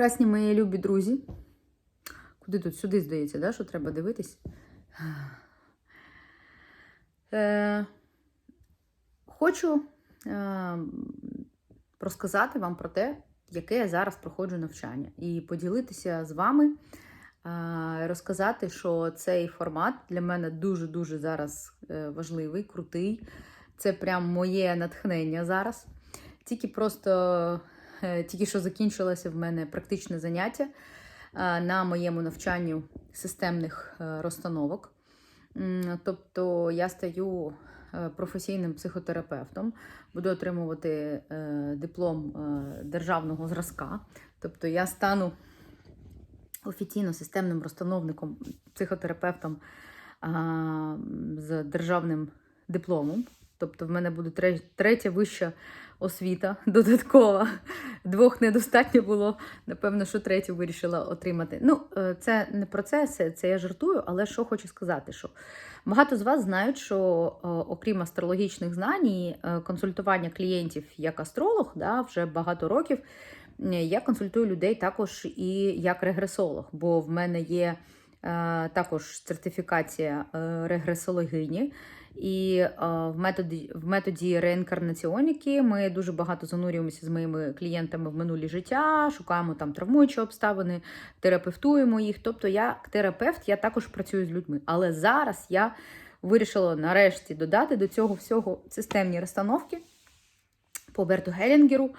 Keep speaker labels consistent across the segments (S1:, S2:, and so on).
S1: Прекрасні мої любі друзі. Куди тут? Сюди, здається, да, що треба дивитись. Е, хочу е, розказати вам про те, яке я зараз проходжу навчання, і поділитися з вами, е, розказати, що цей формат для мене дуже-дуже зараз е, важливий, крутий. Це прям моє натхнення зараз. Тільки просто тільки що закінчилося в мене практичне заняття е, на моєму навчанню системних е, розстановок. Тобто я стаю е, професійним психотерапевтом, буду отримувати е, диплом е, державного зразка. Тобто я стану офіційно системним розстановником, психотерапевтом з державним дипломом. Тобто в мене буде третя вища освіта додаткова. Двох недостатньо було. Напевно, що третю вирішила отримати. Ну, е, це не про це, це, я жартую, але що хочу сказати, що багато з вас знають, що е, окрім астрологічних знань і е, консультування клієнтів як астролог, да, вже багато років. Я консультую людей також і як регресолог, бо в мене є також сертифікація регресологині. І е, в методі, в методі реінкарнаціоніки ми дуже багато занурюємося з моїми клієнтами в минулі життя, шукаємо там травмуючі обставини, терапевтуємо їх. Тобто, я як терапевт, я також працюю з людьми. Але зараз я вирішила нарешті додати до цього всього системні розстановки по Берту Гелінгеру.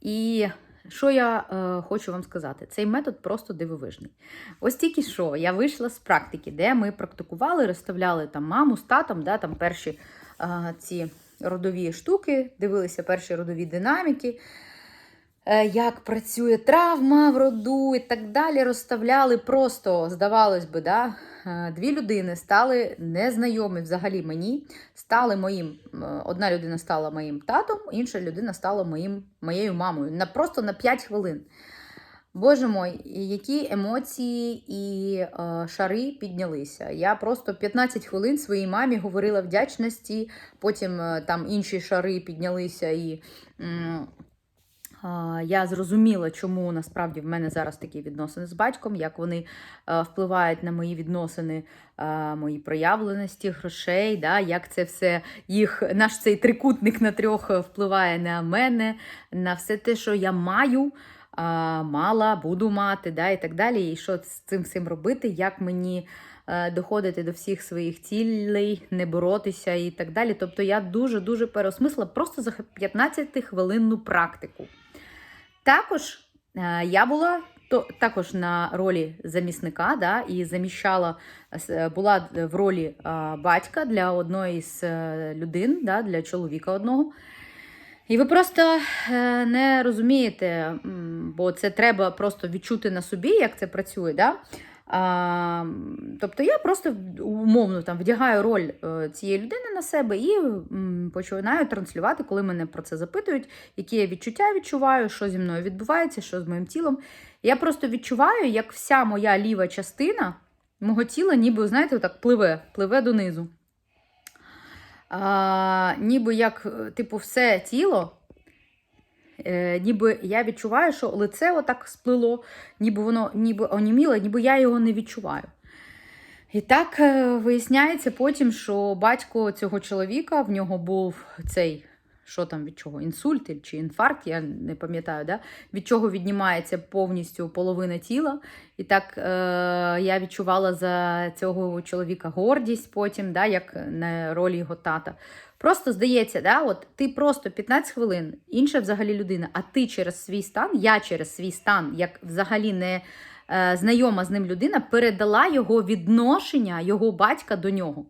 S1: І що я е, хочу вам сказати? Цей метод просто дивовижний. Ось тільки що я вийшла з практики, де ми практикували, розставляли там маму з татом, да, там перші е, ці родові штуки, дивилися перші родові динаміки. Е, Як працює травма в роду і так далі, розставляли просто, здавалось би, да, е, дві людини стали незнайомі взагалі мені, стали моїм. е, Одна людина стала моїм татом, інша людина стала моїм, моєю мамою. На, просто на 5 хвилин. Боже мой, які емоції і е, шари піднялися. Я просто 15 хвилин своїй мамі говорила вдячності, потім е, там інші шари піднялися і. а, Я зрозуміла, чому насправді в мене зараз такі відносини з батьком, як вони е, впливають на мої відносини, е, мої проявленості, грошей, да, як це все їх, наш цей трикутник на трьох е, впливає на мене, на все те, що я маю, мала, буду мати, да, і так далі. І що з цим всім робити, як мені доходити до всіх своїх цілей, не боротися і так далі. Тобто я дуже-дуже переосмислила просто за 15-хвилинну практику. Також е, я була то, також на ролі замісника, да, і заміщала, е, була в ролі е, батька для одної з людин, да, для чоловіка одного. І ви просто не розумієте, бо це треба просто відчути на собі, як це працює. Да? А, тобто я просто умовно там вдягаю роль е, цієї людини на себе і починаю транслювати, коли мене про це запитують, які я відчуття відчуваю, що зі мною відбувається, що з моїм тілом. Я просто відчуваю, як вся моя ліва частина мого тіла, ніби, знаєте, так пливе, пливе донизу. А, ніби як, е, типу, все тіло. Е, ніби я відчуваю, що лице отак сплило, ніби воно ніби оніміло, ніби я його не відчуваю. І так е, виясняється потім, що батько цього чоловіка, в нього був цей, що там від чого, інсульт чи інфаркт, я не пам'ятаю, да? від чого віднімається повністю половина тіла. І так е, я відчувала за цього чоловіка гордість потім, да, як на ролі його тата. Просто здається, да, от ти просто 15 хвилин, інша взагалі людина, а ти через свій стан, я через свій стан, як взагалі не е, знайома з ним людина, передала його відношення його батька до нього.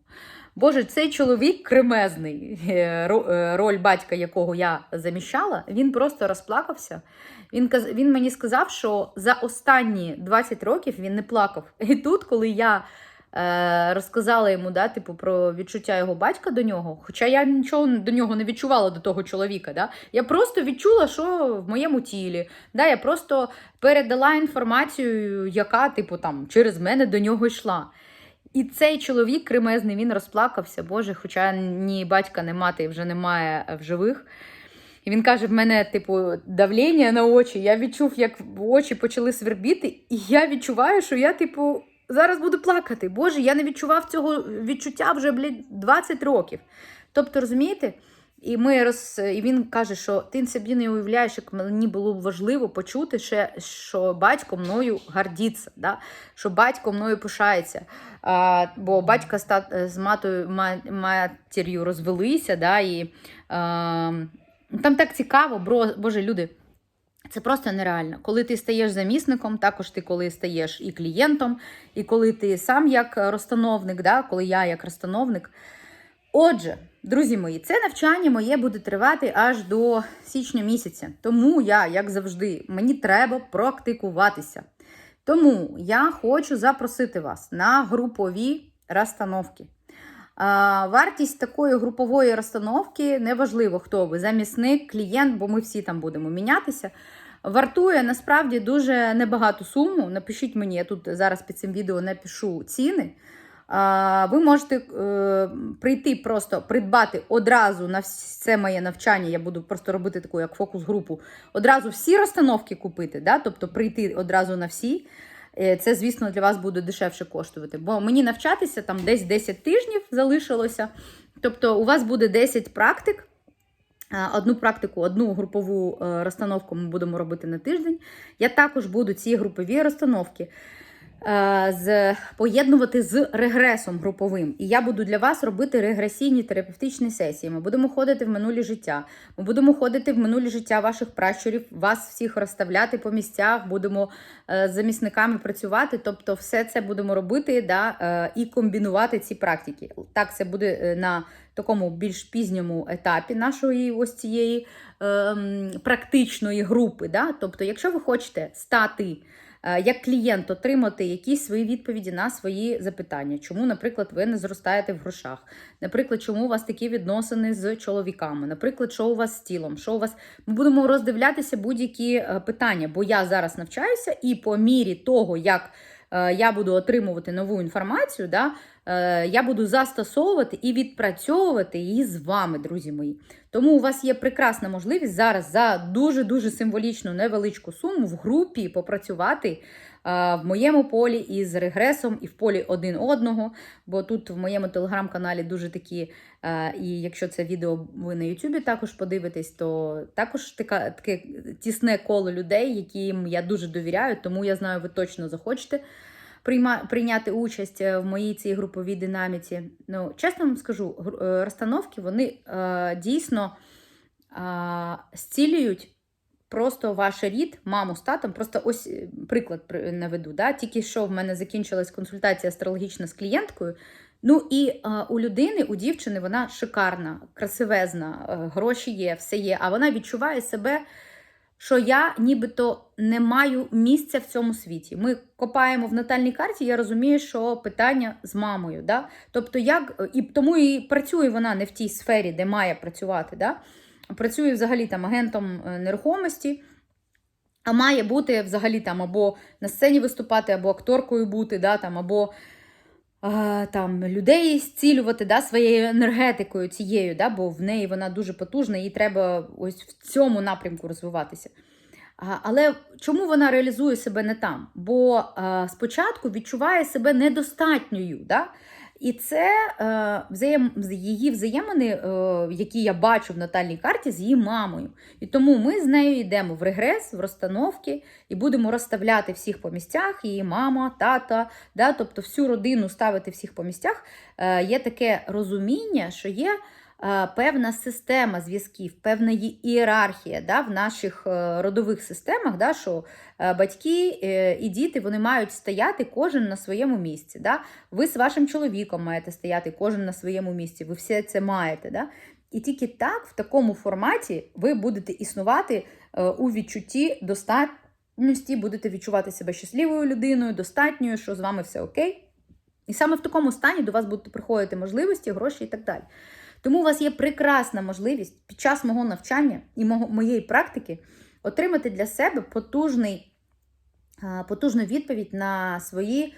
S1: Боже, цей чоловік кремезний, е, е, роль батька, якого я заміщала, він просто розплакався. Він, він мені сказав, що за останні 20 років він не плакав. І тут, коли я е, розказала йому да, типу, про відчуття його батька до нього, хоча я нічого до нього не відчувала до того чоловіка. Да? Я просто відчула, що в моєму тілі. Да? Я просто передала інформацію, яка типу, там, через мене до нього йшла. І цей чоловік кремезний, він розплакався, Боже, хоча ні батька, ні мати вже немає в живих. І він каже: в мене, типу, давлення на очі. Я відчув, як очі почали свербіти, і я відчуваю, що я, типу, зараз буду плакати. Боже, я не відчував цього відчуття вже блядь, 20 років. Тобто, розумієте? І ми роз... і він каже, що ти собі не уявляєш, як мені було б важливо почути, ще, що батько мною гордиться, да? що батько мною пишається. А, бо батька ста... з матою, матір'ю розвелися, да? і а, там так цікаво, бро... боже, люди. Це просто нереально. Коли ти стаєш замісником, також ти коли стаєш і клієнтом, і коли ти сам як розстановник, да? коли я як розстановник. Отже, друзі мої, це навчання моє буде тривати аж до січня місяця. Тому я, як завжди, мені треба практикуватися. Тому я хочу запросити вас на групові розстановки. Вартість такої групової розстановки неважливо, хто ви, замісник, клієнт, бо ми всі там будемо мінятися. Вартує насправді дуже небагату суму. Напишіть мені, я тут зараз під цим відео напишу ціни. Ви можете е, прийти просто придбати одразу на все моє навчання. Я буду просто робити таку як фокус-групу. Одразу всі розстановки купити, да? тобто прийти одразу на всі. Е, це, звісно, для вас буде дешевше коштувати. Бо мені навчатися там десь 10 тижнів залишилося. Тобто, у вас буде 10 практик. Одну практику, одну групову е, розстановку ми будемо робити на тиждень. Я також буду ці групові розстановки з, поєднувати з регресом груповим. І я буду для вас робити регресійні терапевтичні сесії. Ми будемо ходити в минулі життя. Ми будемо ходити в минулі життя ваших пращурів, вас всіх розставляти по місцях, будемо е, з замісниками працювати. Тобто, все це будемо робити да, е, і комбінувати ці практики. Так, це буде на такому більш пізньому етапі нашої ось цієї е, практичної групи. Да? Тобто, якщо ви хочете стати. Е, як клієнт отримати якісь свої відповіді на свої запитання, чому, наприклад, ви не зростаєте в грошах, наприклад, чому у вас такі відносини з чоловіками, наприклад, що у вас з тілом, що у вас. Ми будемо роздивлятися будь-які е, питання, бо я зараз навчаюся, і по мірі того, як е, я буду отримувати нову інформацію, да, я буду застосовувати і відпрацьовувати її з вами, друзі мої. Тому у вас є прекрасна можливість зараз за дуже-дуже символічну невеличку суму в групі попрацювати е, в моєму полі із регресом і в полі один одного. Бо тут в моєму телеграм-каналі дуже такі, е, і якщо це відео ви на Ютубі також подивитесь, то також таке, таке тісне коло людей, яким я дуже довіряю, тому я знаю, ви точно захочете прийма, прийняти участь е, в моїй цій груповій динаміці. Ну, Чесно вам скажу, е, розстановки вони е, дійсно е, зцілюють просто ваш рід, маму з татом. Просто ось е, приклад наведу. Да? Тільки що в мене закінчилась консультація астрологічна з клієнткою. Ну і е, у людини, у дівчини, вона шикарна, красивезна, е, гроші є, все є, а вона відчуває себе що я нібито не маю місця в цьому світі. Ми копаємо в натальній карті, я розумію, що питання з мамою. Да? Тобто, як і тому і працює вона не в тій сфері, де має працювати. Да? Працює взагалі там агентом е, нерухомості. А має бути взагалі там або на сцені виступати, або акторкою бути, да, там, або там, людей зцілювати да, своєю енергетикою цією, да, бо в неї вона дуже потужна, їй треба ось в цьому напрямку розвиватися. Але чому вона реалізує себе не там? Бо спочатку відчуває себе недостатньою. Да? І це е, взаєм, її взаємини, е, які я бачу в натальній карті з її мамою. І тому ми з нею йдемо в регрес, в розстановки і будемо розставляти всіх по місцях, її мама, тата, да, тобто всю родину ставити всіх по місцях. Е, Є таке розуміння, що є. Е, певна система зв'язків, певна ієрархія да, в наших е, родових системах, да, що е, батьки і діти вони мають стояти кожен на своєму місці. Да? Ви з вашим чоловіком маєте стояти кожен на своєму місці, ви все це маєте. Да? І тільки так, в такому форматі, ви будете існувати у відчутті достатності, будете відчувати себе щасливою людиною, достатньою, що з вами все окей. І саме в такому стані до вас будуть приходити можливості, гроші і так далі. Тому у вас є прекрасна можливість під час мого навчання і моєї практики отримати для себе потужний, потужну відповідь на свої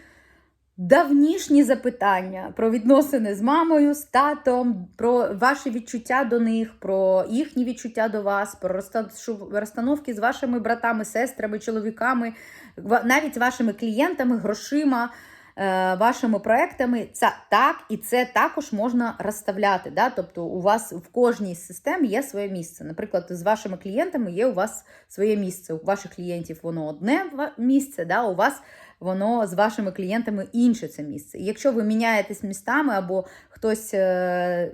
S1: давнішні запитання про відносини з мамою, з татом, про ваші відчуття до них, про їхні відчуття до вас, про розстановки з вашими братами, сестрами, чоловіками, навіть вашими клієнтами, грошима. Е, Вашими проектами це так, і це також можна розставляти. Да? Тобто у вас в кожній системі є своє місце. Наприклад, з вашими клієнтами є у вас своє місце. У ваших клієнтів воно одне місце, да? у вас воно з вашими клієнтами інше це місце. І якщо ви міняєтесь містами, або хтось е,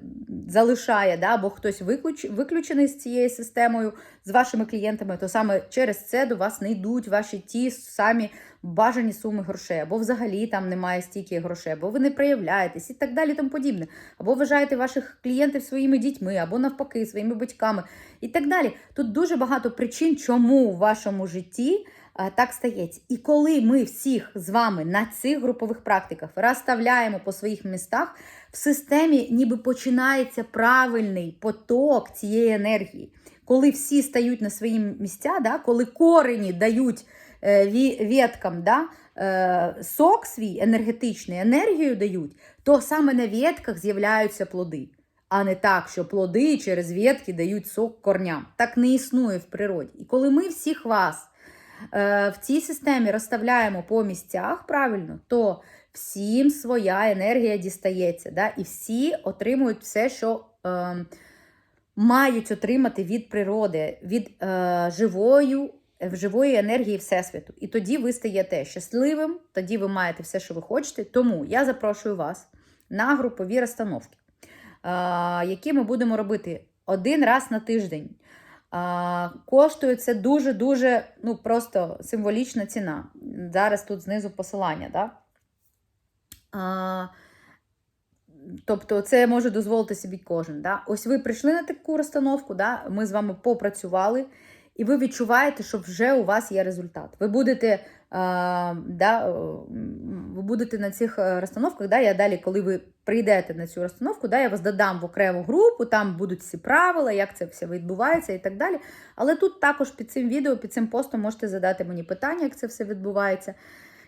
S1: залишає, да, або хтось виключ, виключений з цією системою з вашими клієнтами, то саме через це до вас не йдуть ваші ті самі бажані суми грошей, або взагалі там немає стільки грошей, або ви не проявляєтесь і так далі, тому подібне. Або вважаєте ваших клієнтів своїми дітьми, або навпаки, своїми батьками і так далі. Тут дуже багато причин, чому в вашому житті так стається. І коли ми всіх з вами на цих групових практиках розставляємо по своїх містах, в системі ніби починається правильний поток цієї енергії. Коли всі стають на свої місця, да, коли корені дають е, веткам да, е, сок свій енергетичний, енергію дають, то саме на ветках з'являються плоди. А не так, що плоди через ветки дають сок корням. Так не існує в природі. І коли ми всіх вас е, в цій системі розставляємо по місцях правильно, то всім своя енергія дістається. Да? І всі отримують все, що е, мають отримати від природи, від е, живої, е, живої енергії Всесвіту. І тоді ви стаєте щасливим, тоді ви маєте все, що ви хочете. Тому я запрошую вас на групові розстановки, е, які ми будемо робити один раз на тиждень. А, коштує це дуже-дуже ну, просто символічна ціна. Зараз тут знизу посилання. Да? А, тобто, це може дозволити собі кожен. Да? Ось ви прийшли на таку розстановку, да? ми з вами попрацювали, і ви відчуваєте, що вже у вас є результат. Ви будете, да, ви будете на цих е, розстановках. Да? Я далі, коли ви прийдете на цю розстановку, да, я вас додам в окрему групу, там будуть всі правила, як це все відбувається і так далі. Але тут також під цим відео, під цим постом можете задати мені питання, як це все відбувається.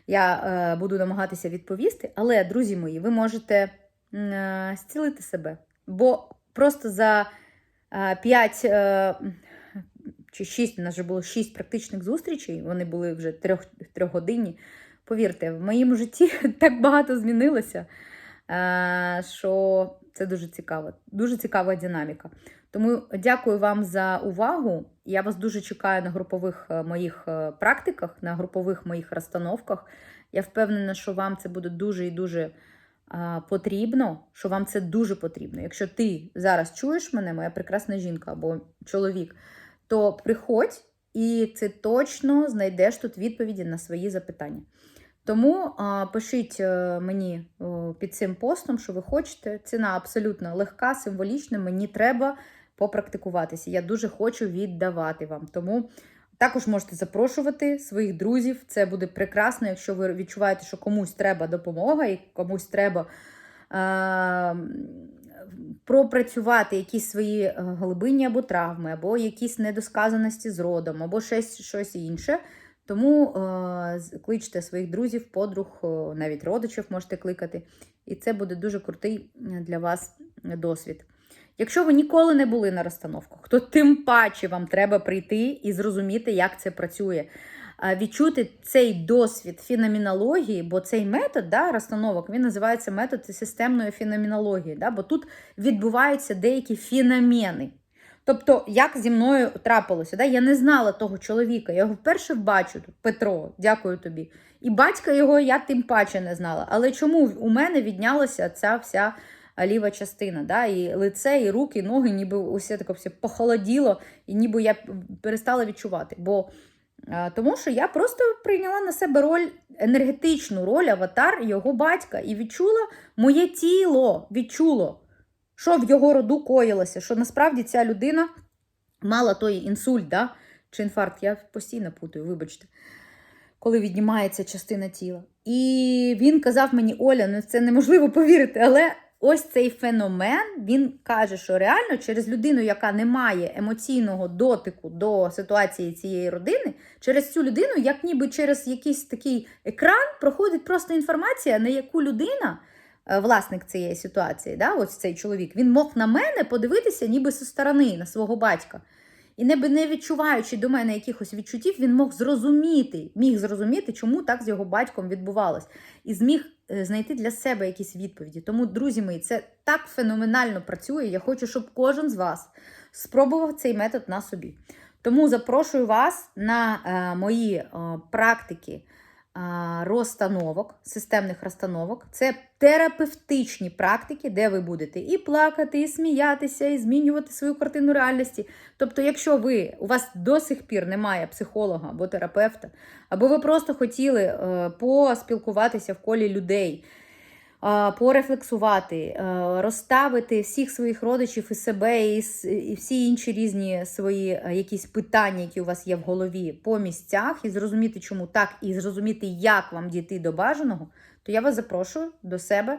S1: Я е, буду намагатися відповісти. Але, друзі мої, ви можете е, зцілити себе. Бо просто за е, 5 е, чи 6, у нас вже було 6 практичних зустрічей, вони були вже трьох, трьохгодинні. Повірте, в моєму житті так багато змінилося, е, що це дуже цікаво, дуже цікава динаміка. Тому дякую вам за увагу. Я вас дуже чекаю на групових е, моїх е, практиках, на групових моїх розстановках. Я впевнена, що вам це буде дуже і дуже потрібно, що вам це дуже потрібно. Якщо ти зараз чуєш мене, моя прекрасна жінка або чоловік, то приходь і ти точно знайдеш тут відповіді на свої запитання. Тому а, пишіть е, мені під цим постом, що ви хочете. Ціна абсолютно легка, символічна. Мені треба попрактикуватися. Я дуже хочу віддавати вам. Тому також можете запрошувати своїх друзів. Це буде прекрасно, якщо ви відчуваєте, що комусь треба допомога і комусь треба. Пропрацювати якісь свої е, глибинні або травми, або якісь недосказаності з родом, або щось, щось інше. Тому е, кличте своїх друзів, подруг, е, навіть родичів можете кликати. І це буде дуже крутий е, для вас досвід. Якщо ви ніколи не були на розстановках, то тим паче вам треба прийти і зрозуміти, як це працює. Відчути цей досвід феноменології, бо цей метод да, розстановок він називається метод системної феноменології, да, бо тут відбуваються деякі феномени. Тобто, як зі мною трапилося, да? я не знала того чоловіка, я його вперше бачу, Петро, дякую тобі. І батька його я тим паче не знала. Але чому у мене віднялася ця вся ліва частина? Да? І лице, і руки, і ноги, ніби усе таке все похолоділо, і ніби я перестала відчувати. Бо тому що я просто прийняла на себе роль, енергетичну роль, аватар його батька, і відчула моє тіло, відчуло що в його роду коїлося, що насправді ця людина мала той інсульт, да? чи інфаркт, я постійно путаю, вибачте, коли віднімається частина тіла. І він казав мені, Оля, ну це неможливо повірити, але ось цей феномен він каже, що реально через людину, яка не має емоційного дотику до ситуації цієї родини, через цю людину, як ніби через якийсь такий екран, проходить просто інформація, на яку людина. е, Власник цієї ситуації, да, ось цей чоловік, він мог на мене подивитися ніби зі сторони, на свого батька. І не, не відчуваючи до мене якихось відчуттів, він мог зрозуміти, міг зрозуміти, чому так з його батьком відбувалось, і зміг знайти для себе якісь відповіді. Тому, друзі мої, це так феноменально працює. Я хочу, щоб кожен з вас спробував цей метод на собі. Тому запрошую вас на е, мої е, практики е, розстановок, системних розстановок. Це терапевтичні практики, де ви будете і плакати, і сміятися, і змінювати свою картину реальності. Тобто, якщо ви у вас до сих пір немає психолога або терапевта, або ви просто хотіли е, поспілкуватися в колі людей, порефлексувати, е, розставити всіх своїх родичів і себе, і, всі інші різні свої е, якісь питання, які у вас є в голові по місцях, і зрозуміти, чому так, і зрозуміти, як вам дійти до бажаного, то я вас запрошую до себе е,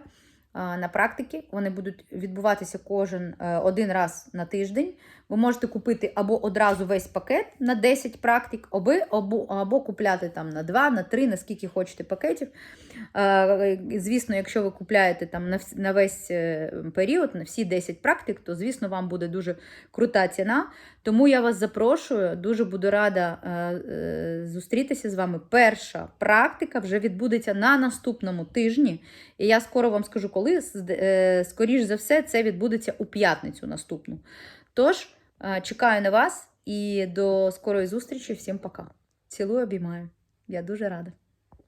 S1: на практики. Вони будуть відбуватися кожен е, один раз на тиждень. Ви можете купити або одразу весь пакет на 10 практик, або, або, або купляти там на 2, на 3, наскільки хочете пакетів. Е, Звісно, якщо ви купляєте там на, весь е, період, на всі 10 практик, то звісно вам буде дуже крута ціна. Тому я вас запрошую, дуже буду рада е, зустрітися з вами. Перша практика вже відбудеться на наступному тижні. І я скоро вам скажу, коли. Скоріш за все, це відбудеться у п'ятницю наступну. Тож, чекаю на вас і до скорої зустрічі. Всім пока. Цілую, обіймаю. Я дуже рада.